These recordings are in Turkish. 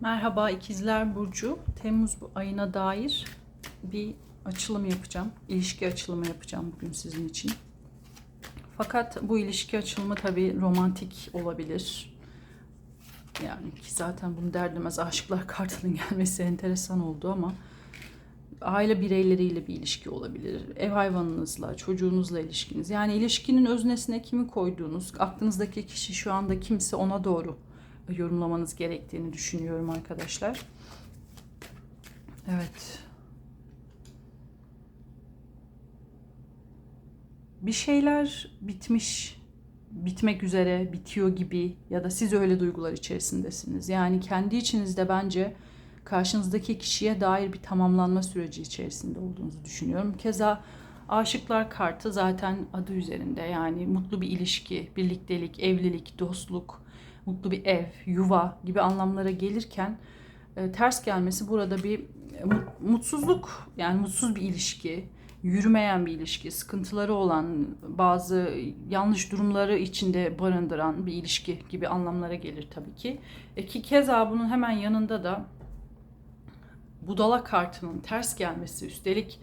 Merhaba İkizler Burcu. Temmuz bu ayına dair bir açılım yapacağım. İlişki açılımı yapacağım bugün sizin için. Fakat bu ilişki açılımı tabii romantik olabilir. Yani ki zaten bunu derdemez aşıklar kartının gelmesi enteresan oldu ama aile bireyleriyle bir ilişki olabilir. Ev hayvanınızla, çocuğunuzla ilişkiniz. Yani ilişkinin öznesine kimi koyduğunuz, aklınızdaki kişi şu anda kimse ona doğru yorumlamanız gerektiğini düşünüyorum arkadaşlar. Evet. Bir şeyler bitmiş, bitmek üzere, bitiyor gibi ya da siz öyle duygular içerisindesiniz. Yani kendi içinizde bence karşınızdaki kişiye dair bir tamamlanma süreci içerisinde olduğunuzu düşünüyorum. Keza aşıklar kartı zaten adı üzerinde yani mutlu bir ilişki, birliktelik, evlilik, dostluk, mutlu bir ev, yuva gibi anlamlara gelirken e, ters gelmesi burada bir e, mutsuzluk yani mutsuz bir ilişki, yürümeyen bir ilişki, sıkıntıları olan, bazı yanlış durumları içinde barındıran bir ilişki gibi anlamlara gelir tabii ki. E, ki keza bunun hemen yanında da budala kartının ters gelmesi üstelik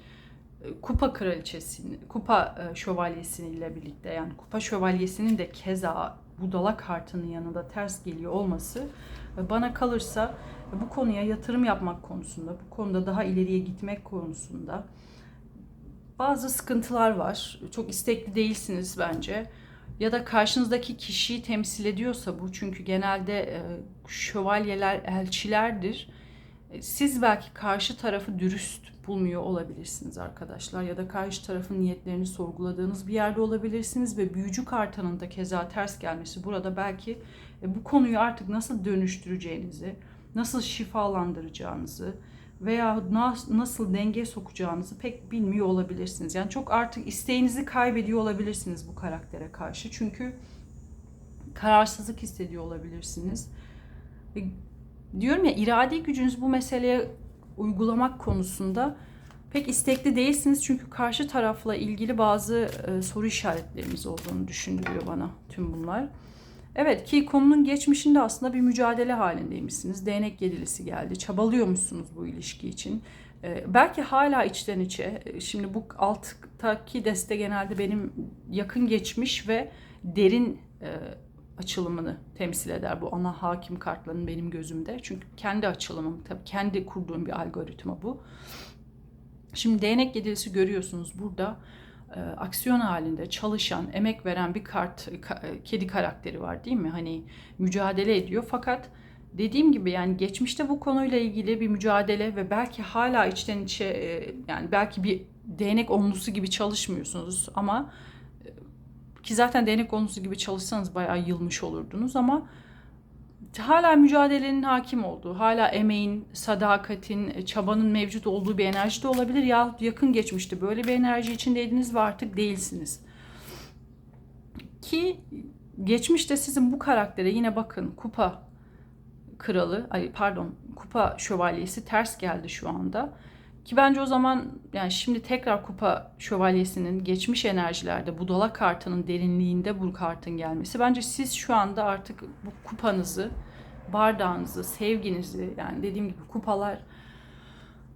e, kupa kraliçesinin, kupa e, şövalyesiniyle birlikte yani kupa şövalyesinin de keza budala kartının yanında ters geliyor olması e, bana kalırsa bu konuya yatırım yapmak konusunda, bu konuda daha ileriye gitmek konusunda bazı sıkıntılar var. Çok istekli değilsiniz bence. Ya da karşınızdaki kişiyi temsil ediyorsa bu çünkü genelde şövalyeler elçilerdir siz belki karşı tarafı dürüst bulmuyor olabilirsiniz arkadaşlar ya da karşı tarafın niyetlerini sorguladığınız bir yerde olabilirsiniz ve büyücü kartanın da keza ters gelmesi burada belki e, bu konuyu artık nasıl dönüştüreceğinizi, nasıl şifalandıracağınızı veya nasıl denge sokacağınızı pek bilmiyor olabilirsiniz. Yani çok artık isteğinizi kaybediyor olabilirsiniz bu karaktere karşı. Çünkü kararsızlık hissediyor olabilirsiniz diyorum ya iradi gücünüz bu meseleye uygulamak konusunda pek istekli değilsiniz çünkü karşı tarafla ilgili bazı e, soru işaretlerimiz olduğunu düşündürüyor bana tüm bunlar. Evet ki konunun geçmişinde aslında bir mücadele halindeymişsiniz. Değnek yedilisi geldi. Çabalıyormuşsunuz bu ilişki için. E, belki hala içten içe. E, şimdi bu alttaki deste genelde benim yakın geçmiş ve derin e, açılımını temsil eder bu ana hakim kartların benim gözümde. Çünkü kendi açılımım tabii kendi kurduğum bir algoritma bu. Şimdi değnek yedilisi görüyorsunuz burada e, aksiyon halinde çalışan, emek veren bir kart e, kedi karakteri var değil mi? Hani mücadele ediyor fakat dediğim gibi yani geçmişte bu konuyla ilgili bir mücadele ve belki hala içten içe e, yani belki bir değnek onlusu gibi çalışmıyorsunuz ama ki zaten değnek konusu gibi çalışsanız bayağı yılmış olurdunuz ama hala mücadelenin hakim olduğu, hala emeğin, sadakatin, çabanın mevcut olduğu bir enerji de olabilir ya yakın geçmişti. Böyle bir enerji içindeydiniz ve artık değilsiniz. Ki geçmişte sizin bu karaktere yine bakın kupa kralı, ay pardon kupa şövalyesi ters geldi şu anda. Ki bence o zaman yani şimdi tekrar kupa şövalyesinin geçmiş enerjilerde budala kartının derinliğinde bu kartın gelmesi. Bence siz şu anda artık bu kupanızı, bardağınızı, sevginizi yani dediğim gibi kupalar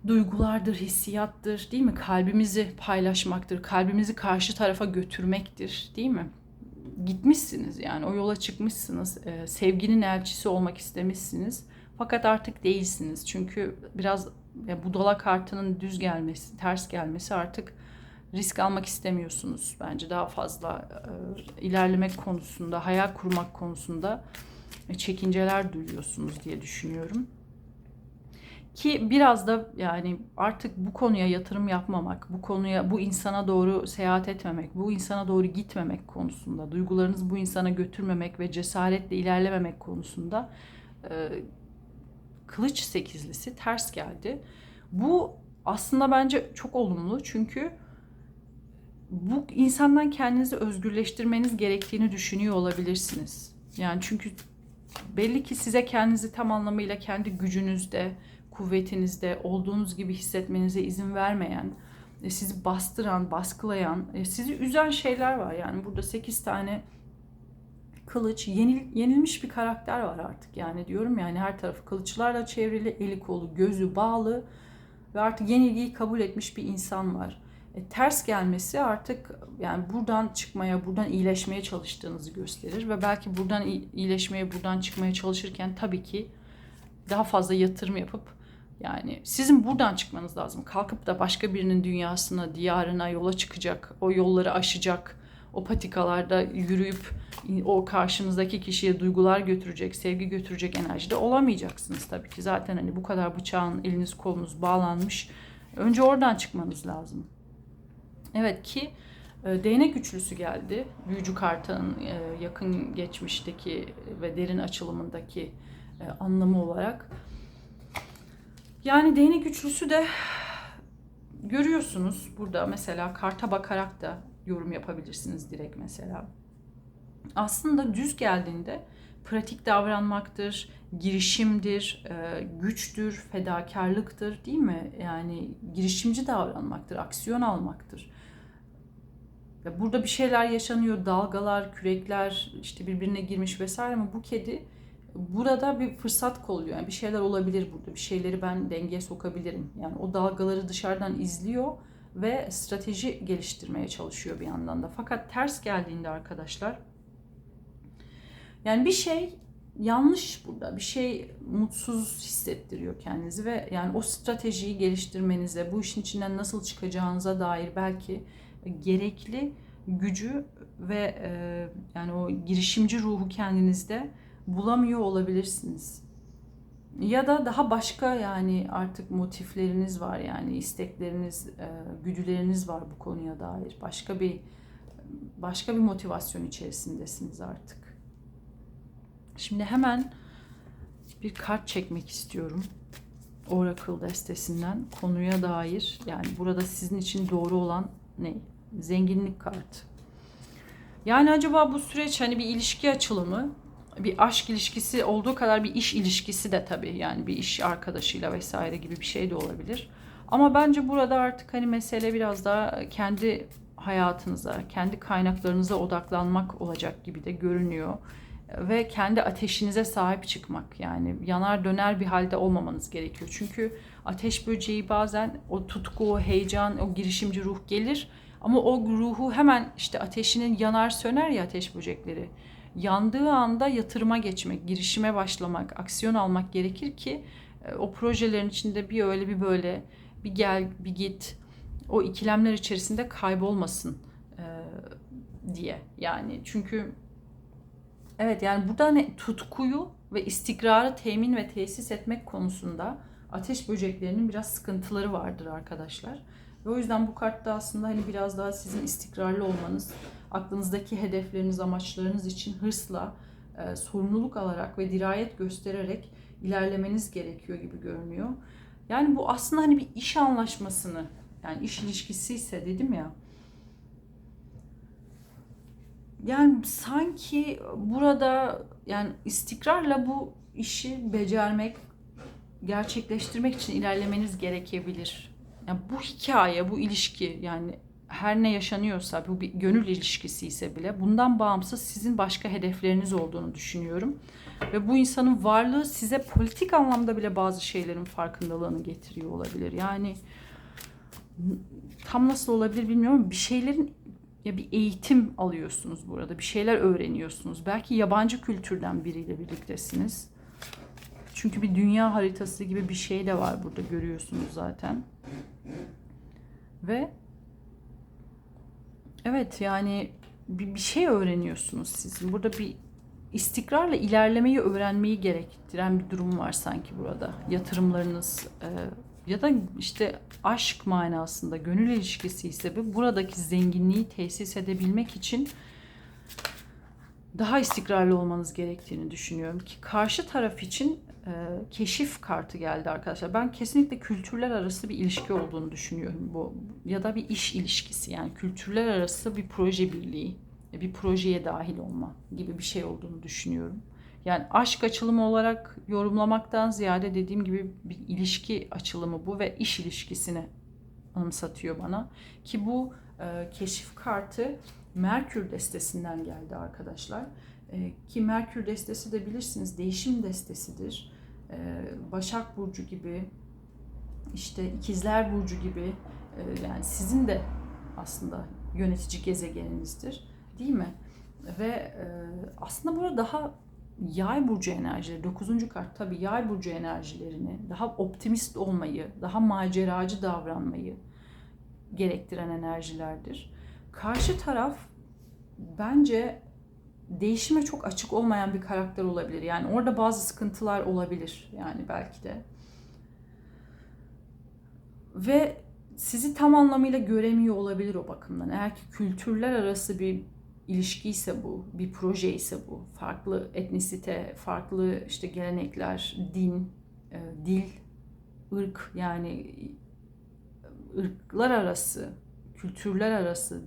duygulardır, hissiyattır değil mi? Kalbimizi paylaşmaktır, kalbimizi karşı tarafa götürmektir değil mi? Gitmişsiniz yani o yola çıkmışsınız, ee, sevginin elçisi olmak istemişsiniz. Fakat artık değilsiniz çünkü biraz ya budala kartının düz gelmesi, ters gelmesi artık risk almak istemiyorsunuz. Bence daha fazla e, ilerlemek konusunda, hayal kurmak konusunda çekinceler duyuyorsunuz diye düşünüyorum. Ki biraz da yani artık bu konuya yatırım yapmamak, bu konuya, bu insana doğru seyahat etmemek, bu insana doğru gitmemek konusunda, duygularınızı bu insana götürmemek ve cesaretle ilerlememek konusunda e, kılıç sekizlisi ters geldi. Bu aslında bence çok olumlu çünkü bu insandan kendinizi özgürleştirmeniz gerektiğini düşünüyor olabilirsiniz. Yani çünkü belli ki size kendinizi tam anlamıyla kendi gücünüzde, kuvvetinizde olduğunuz gibi hissetmenize izin vermeyen, e, sizi bastıran, baskılayan, e, sizi üzen şeyler var. Yani burada 8 tane kılıç, yenil, yenilmiş bir karakter var artık. Yani diyorum yani her tarafı kılıçlarla çevrili, eli kolu, gözü bağlı ve artık yenilgiyi kabul etmiş bir insan var. E, ters gelmesi artık yani buradan çıkmaya, buradan iyileşmeye çalıştığınızı gösterir ve belki buradan iyileşmeye, buradan çıkmaya çalışırken tabii ki daha fazla yatırım yapıp yani sizin buradan çıkmanız lazım. Kalkıp da başka birinin dünyasına, diyarına yola çıkacak, o yolları aşacak, o patikalarda yürüyüp o karşınızdaki kişiye duygular götürecek, sevgi götürecek enerjide olamayacaksınız tabii ki. Zaten hani bu kadar bıçağın eliniz kolunuz bağlanmış. Önce oradan çıkmanız lazım. Evet ki e, değnek üçlüsü geldi. Büyücü kartının e, yakın geçmişteki ve derin açılımındaki e, anlamı olarak. Yani değnek üçlüsü de görüyorsunuz burada mesela karta bakarak da yorum yapabilirsiniz direkt mesela. Aslında düz geldiğinde pratik davranmaktır, girişimdir, e, güçtür, fedakarlıktır değil mi? Yani girişimci davranmaktır, aksiyon almaktır. Burada bir şeyler yaşanıyor, dalgalar, kürekler işte birbirine girmiş vesaire ama bu kedi burada bir fırsat kolluyor. Yani bir şeyler olabilir burada. Bir şeyleri ben dengeye sokabilirim. Yani o dalgaları dışarıdan izliyor ve strateji geliştirmeye çalışıyor bir yandan da. Fakat ters geldiğinde arkadaşlar yani bir şey yanlış burada. Bir şey mutsuz hissettiriyor kendinizi ve yani o stratejiyi geliştirmenize, bu işin içinden nasıl çıkacağınıza dair belki gerekli gücü ve e, yani o girişimci ruhu kendinizde bulamıyor olabilirsiniz. Ya da daha başka yani artık motifleriniz var yani istekleriniz, e, güdüleriniz var bu konuya dair. Başka bir başka bir motivasyon içerisindesiniz artık. Şimdi hemen bir kart çekmek istiyorum. Oracle destesinden konuya dair yani burada sizin için doğru olan ne? Zenginlik kartı. Yani acaba bu süreç hani bir ilişki açılımı, bir aşk ilişkisi olduğu kadar bir iş ilişkisi de tabii yani bir iş arkadaşıyla vesaire gibi bir şey de olabilir. Ama bence burada artık hani mesele biraz daha kendi hayatınıza, kendi kaynaklarınıza odaklanmak olacak gibi de görünüyor. Ve kendi ateşinize sahip çıkmak yani yanar döner bir halde olmamanız gerekiyor. Çünkü ateş böceği bazen o tutku, o heyecan, o girişimci ruh gelir ama o ruhu hemen işte ateşinin yanar söner ya ateş böcekleri. Yandığı anda yatırıma geçmek, girişime başlamak, aksiyon almak gerekir ki e, o projelerin içinde bir öyle bir böyle bir gel bir git o ikilemler içerisinde kaybolmasın e, diye. Yani çünkü evet yani burada ne tutkuyu ve istikrarı temin ve tesis etmek konusunda ateş böceklerinin biraz sıkıntıları vardır arkadaşlar. Ve o yüzden bu kartta aslında hani biraz daha sizin istikrarlı olmanız, aklınızdaki hedefleriniz, amaçlarınız için hırsla, e, sorumluluk alarak ve dirayet göstererek ilerlemeniz gerekiyor gibi görünüyor. Yani bu aslında hani bir iş anlaşmasını, yani iş ilişkisi ise dedim ya. Yani sanki burada yani istikrarla bu işi becermek, gerçekleştirmek için ilerlemeniz gerekebilir. Yani bu hikaye, bu ilişki yani her ne yaşanıyorsa bu bir gönül ilişkisi ise bile bundan bağımsız sizin başka hedefleriniz olduğunu düşünüyorum. Ve bu insanın varlığı size politik anlamda bile bazı şeylerin farkındalığını getiriyor olabilir. Yani tam nasıl olabilir bilmiyorum bir şeylerin ya bir eğitim alıyorsunuz burada. Bir şeyler öğreniyorsunuz. Belki yabancı kültürden biriyle birliktesiniz. Çünkü bir dünya haritası gibi bir şey de var burada görüyorsunuz zaten. Ve evet yani bir, bir şey öğreniyorsunuz sizin. Burada bir istikrarla ilerlemeyi öğrenmeyi gerektiren bir durum var sanki burada. Yatırımlarınız e, ya da işte aşk manasında gönül ilişkisi ise bu buradaki zenginliği tesis edebilmek için daha istikrarlı olmanız gerektiğini düşünüyorum ki karşı taraf için e, keşif kartı geldi arkadaşlar. Ben kesinlikle kültürler arası bir ilişki olduğunu düşünüyorum bu ya da bir iş ilişkisi yani kültürler arası bir proje birliği, bir projeye dahil olma gibi bir şey olduğunu düşünüyorum. Yani aşk açılımı olarak yorumlamaktan ziyade dediğim gibi bir ilişki açılımı bu ve iş ilişkisini anımsatıyor bana. Ki bu e, keşif kartı Merkür destesinden geldi arkadaşlar. E, ki Merkür destesi de bilirsiniz değişim destesidir. E, Başak Burcu gibi, işte İkizler Burcu gibi e, yani sizin de aslında yönetici gezegeninizdir değil mi? Ve e, aslında burada daha yay burcu enerjileri, 9. kart tabii yay burcu enerjilerini, daha optimist olmayı, daha maceracı davranmayı gerektiren enerjilerdir. Karşı taraf bence değişime çok açık olmayan bir karakter olabilir. Yani orada bazı sıkıntılar olabilir yani belki de. Ve sizi tam anlamıyla göremiyor olabilir o bakımdan. Eğer ki kültürler arası bir ilişki ise bu, bir proje ise bu, farklı etnisite, farklı işte gelenekler, din, e, dil, ırk yani ırklar arası, kültürler arası,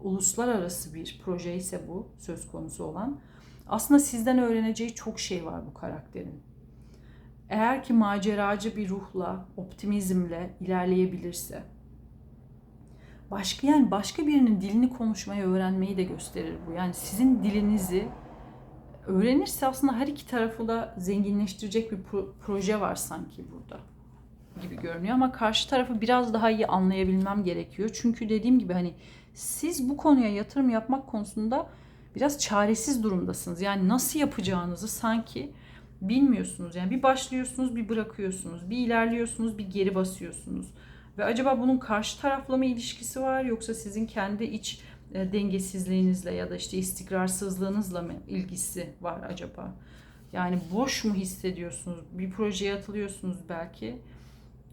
uluslararası bir proje ise bu söz konusu olan. Aslında sizden öğreneceği çok şey var bu karakterin. Eğer ki maceracı bir ruhla, optimizmle ilerleyebilirse, başka yani başka birinin dilini konuşmayı öğrenmeyi de gösterir bu. Yani sizin dilinizi öğrenirse aslında her iki tarafı da zenginleştirecek bir proje var sanki burada gibi görünüyor ama karşı tarafı biraz daha iyi anlayabilmem gerekiyor. Çünkü dediğim gibi hani siz bu konuya yatırım yapmak konusunda biraz çaresiz durumdasınız. Yani nasıl yapacağınızı sanki bilmiyorsunuz. Yani bir başlıyorsunuz, bir bırakıyorsunuz, bir ilerliyorsunuz, bir geri basıyorsunuz. Ve acaba bunun karşı tarafla mı ilişkisi var yoksa sizin kendi iç e, dengesizliğinizle ya da işte istikrarsızlığınızla mı ilgisi var acaba? Yani boş mu hissediyorsunuz? Bir projeye atılıyorsunuz belki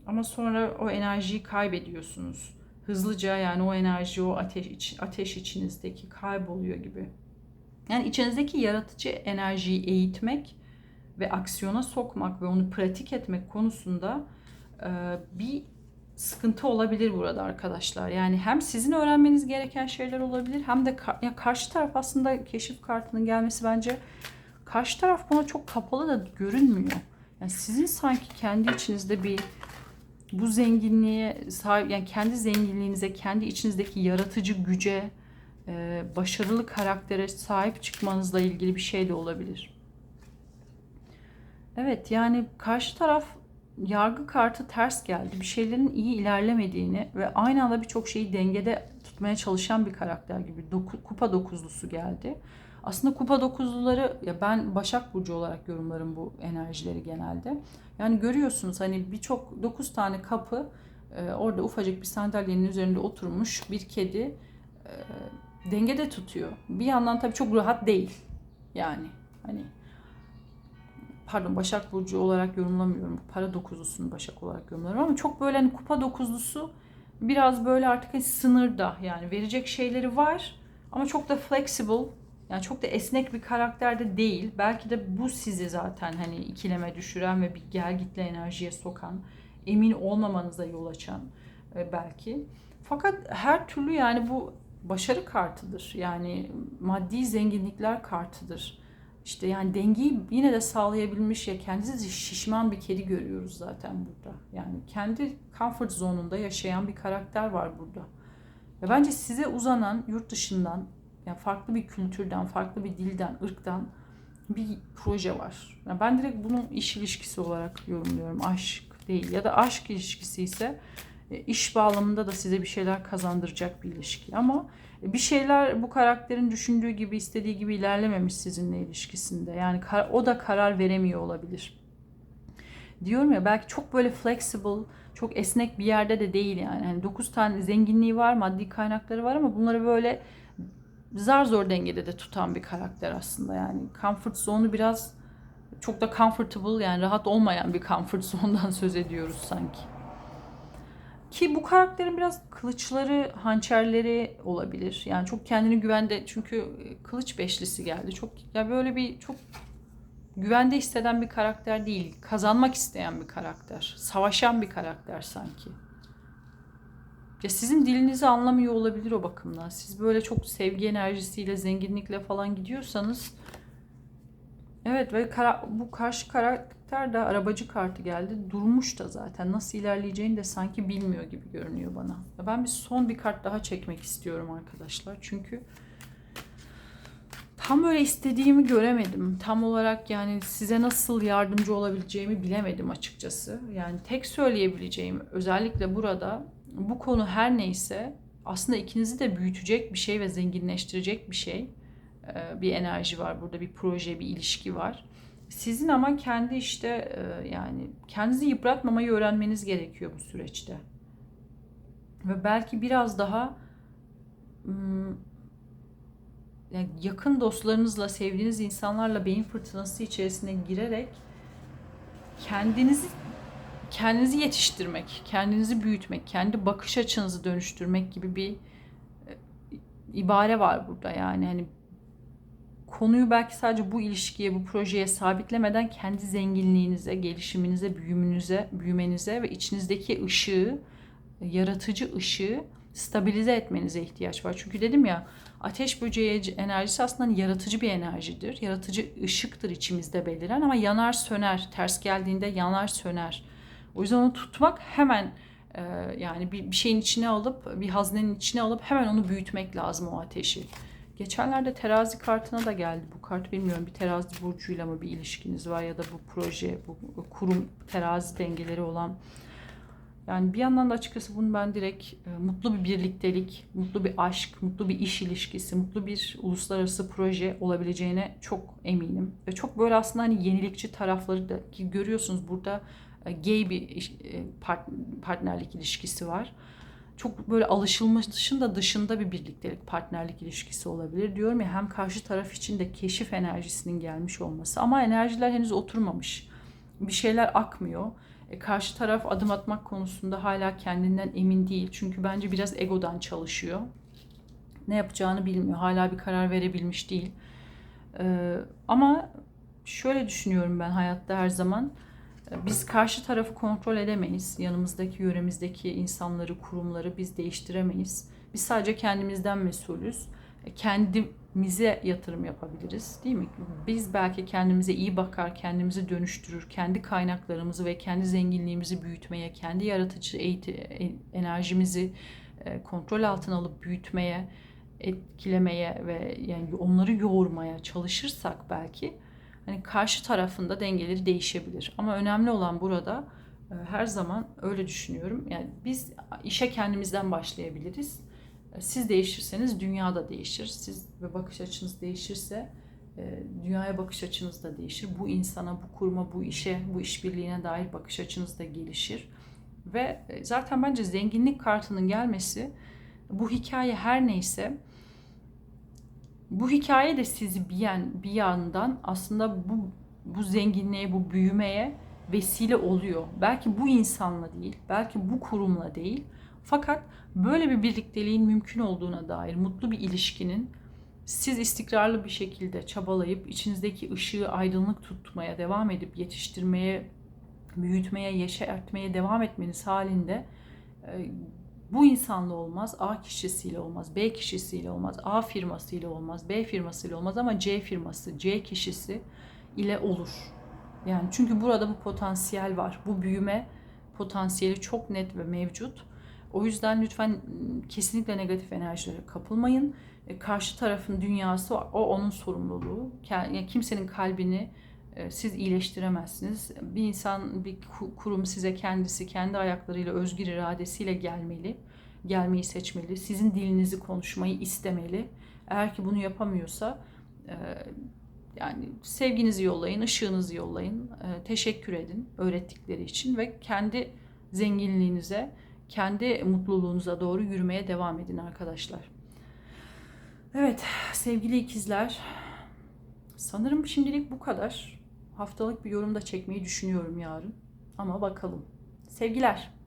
ama sonra o enerjiyi kaybediyorsunuz. Hızlıca yani o enerji, o ateş, ateş içinizdeki kayboluyor gibi. Yani içinizdeki yaratıcı enerjiyi eğitmek ve aksiyona sokmak ve onu pratik etmek konusunda e, bir sıkıntı olabilir burada arkadaşlar. Yani hem sizin öğrenmeniz gereken şeyler olabilir hem de ya karşı taraf aslında keşif kartının gelmesi bence karşı taraf buna çok kapalı da görünmüyor. Yani sizin sanki kendi içinizde bir bu zenginliğe sahip yani kendi zenginliğinize, kendi içinizdeki yaratıcı güce, e, başarılı karaktere sahip çıkmanızla ilgili bir şey de olabilir. Evet yani karşı taraf yargı kartı ters geldi. Bir şeylerin iyi ilerlemediğini ve aynı anda birçok şeyi dengede tutmaya çalışan bir karakter gibi. Doku, kupa dokuzlusu geldi. Aslında kupa dokuzluları ya ben Başak Burcu olarak yorumlarım bu enerjileri genelde. Yani görüyorsunuz hani birçok dokuz tane kapı e, orada ufacık bir sandalyenin üzerinde oturmuş bir kedi e, dengede tutuyor. Bir yandan tabii çok rahat değil. Yani hani pardon Başak Burcu olarak yorumlamıyorum. Para dokuzlusunu Başak olarak yorumluyorum ama çok böyle hani kupa dokuzlusu biraz böyle artık hani sınırda yani verecek şeyleri var ama çok da flexible yani çok da esnek bir karakterde değil. Belki de bu sizi zaten hani ikileme düşüren ve bir gel gitle enerjiye sokan, emin olmamanıza yol açan e, belki. Fakat her türlü yani bu başarı kartıdır. Yani maddi zenginlikler kartıdır. İşte yani dengeyi yine de sağlayabilmiş ya kendisi şişman bir kedi görüyoruz zaten burada. Yani kendi comfort zonunda yaşayan bir karakter var burada. Ve bence size uzanan yurt dışından yani farklı bir kültürden, farklı bir dilden, ırktan bir proje var. Yani ben direkt bunu iş ilişkisi olarak yorumluyorum. Aşk değil ya da aşk ilişkisi ise iş bağlamında da size bir şeyler kazandıracak bir ilişki. Ama bir şeyler bu karakterin düşündüğü gibi, istediği gibi ilerlememiş sizinle ilişkisinde. Yani o da karar veremiyor olabilir. Diyorum ya belki çok böyle flexible, çok esnek bir yerde de değil yani. yani 9 tane zenginliği var, maddi kaynakları var ama bunları böyle zar zor dengede de tutan bir karakter aslında yani. Comfort zone'u biraz çok da comfortable yani rahat olmayan bir comfort zone'dan söz ediyoruz sanki. Ki bu karakterin biraz kılıçları, hançerleri olabilir. Yani çok kendini güvende çünkü kılıç beşlisi geldi. Çok ya böyle bir çok güvende hisseden bir karakter değil. Kazanmak isteyen bir karakter. Savaşan bir karakter sanki. Ya sizin dilinizi anlamıyor olabilir o bakımdan. Siz böyle çok sevgi enerjisiyle, zenginlikle falan gidiyorsanız Evet ve kara, bu karşı karakter de arabacı kartı geldi. Durmuş da zaten. Nasıl ilerleyeceğini de sanki bilmiyor gibi görünüyor bana. Ben bir son bir kart daha çekmek istiyorum arkadaşlar. Çünkü tam böyle istediğimi göremedim. Tam olarak yani size nasıl yardımcı olabileceğimi bilemedim açıkçası. Yani tek söyleyebileceğim özellikle burada bu konu her neyse aslında ikinizi de büyütecek bir şey ve zenginleştirecek bir şey. Ee, Bir enerji var burada, bir proje, bir ilişki var. Sizin ama kendi işte e, yani kendinizi yıpratmamayı öğrenmeniz gerekiyor bu süreçte. Ve belki biraz daha yani yakın dostlarınızla, sevdiğiniz insanlarla beyin fırtınası içerisine girerek kendinizi kendinizi yetiştirmek, kendinizi büyütmek, kendi bakış açınızı dönüştürmek gibi bir e, ibare var burada yani hani konuyu belki sadece bu ilişkiye, bu projeye sabitlemeden kendi zenginliğinize, gelişiminize, büyümünüze, büyümenize ve içinizdeki ışığı, yaratıcı ışığı stabilize etmenize ihtiyaç var. Çünkü dedim ya ateş böceği enerjisi aslında hani yaratıcı bir enerjidir. Yaratıcı ışıktır içimizde beliren ama yanar söner. Ters geldiğinde yanar söner. O yüzden onu tutmak hemen e, yani bir şeyin içine alıp bir haznenin içine alıp hemen onu büyütmek lazım o ateşi. Geçenlerde terazi kartına da geldi bu kart. Bilmiyorum bir terazi burcuyla mı bir ilişkiniz var ya da bu proje, bu kurum terazi dengeleri olan. Yani bir yandan da açıkçası bunu ben direkt e, mutlu bir birliktelik, mutlu bir aşk, mutlu bir iş ilişkisi, mutlu bir uluslararası proje olabileceğine çok eminim. Ve çok böyle aslında hani yenilikçi tarafları da ki görüyorsunuz burada e, gay bir e, part- partnerlik ilişkisi var çok böyle alışılmış dışında dışında bir birliktelik, partnerlik ilişkisi olabilir. Diyorum ya hem karşı taraf için de keşif enerjisinin gelmiş olması ama enerjiler henüz oturmamış. Bir şeyler akmıyor. E, karşı taraf adım atmak konusunda hala kendinden emin değil. Çünkü bence biraz egodan çalışıyor. Ne yapacağını bilmiyor. Hala bir karar verebilmiş değil. E, ama şöyle düşünüyorum ben hayatta her zaman. Biz karşı tarafı kontrol edemeyiz. Yanımızdaki, yöremizdeki insanları, kurumları biz değiştiremeyiz. Biz sadece kendimizden mesulüz. E, Kendimize yatırım yapabiliriz, değil mi? Biz belki kendimize iyi bakar, kendimizi dönüştürür, kendi kaynaklarımızı ve kendi zenginliğimizi büyütmeye, kendi yaratıcı eğiti- enerjimizi e, kontrol altına alıp büyütmeye, etkilemeye ve yani onları yoğurmaya çalışırsak belki hani karşı tarafında dengeleri değişebilir. Ama önemli olan burada e, her zaman öyle düşünüyorum. Yani biz işe kendimizden başlayabiliriz. E, Siz değişirseniz dünya da değişir. Siz ve bakış açınız değişirse e, dünyaya bakış açınız da değişir. Bu insana, bu kuruma, bu işe, bu işbirliğine dair bakış açınız da gelişir. Ve zaten bence zenginlik kartının gelmesi bu hikaye her neyse bu hikaye de sizi bir, yan, bir yandan aslında bu bu zenginliğe, bu büyümeye vesile oluyor. Belki bu insanla değil, belki bu kurumla değil. Fakat böyle bir birlikteliğin mümkün olduğuna dair mutlu bir ilişkinin siz istikrarlı bir şekilde çabalayıp içinizdeki ışığı aydınlık tutmaya devam edip yetiştirmeye, büyütmeye, yeşertmeye devam etmeniz halinde e, bu insanla olmaz, A kişisiyle olmaz, B kişisiyle olmaz, A firmasıyla olmaz, B firmasıyla olmaz ama C firması, C kişisi ile olur. Yani çünkü burada bu potansiyel var. Bu büyüme potansiyeli çok net ve mevcut. O yüzden lütfen ıı, kesinlikle negatif enerjilere kapılmayın. E, Karşı tarafın dünyası o onun sorumluluğu. Kimsenin kalbini siz iyileştiremezsiniz. Bir insan, bir ku- kurum size kendisi kendi ayaklarıyla, özgür iradesiyle gelmeli. Gelmeyi seçmeli. Sizin dilinizi konuşmayı istemeli. Eğer ki bunu yapamıyorsa e, yani sevginizi yollayın, ışığınızı yollayın, e, teşekkür edin öğrettikleri için ve kendi zenginliğinize, kendi mutluluğunuza doğru yürümeye devam edin arkadaşlar. Evet sevgili ikizler, sanırım şimdilik bu kadar. Haftalık bir yorum da çekmeyi düşünüyorum yarın. Ama bakalım. Sevgiler.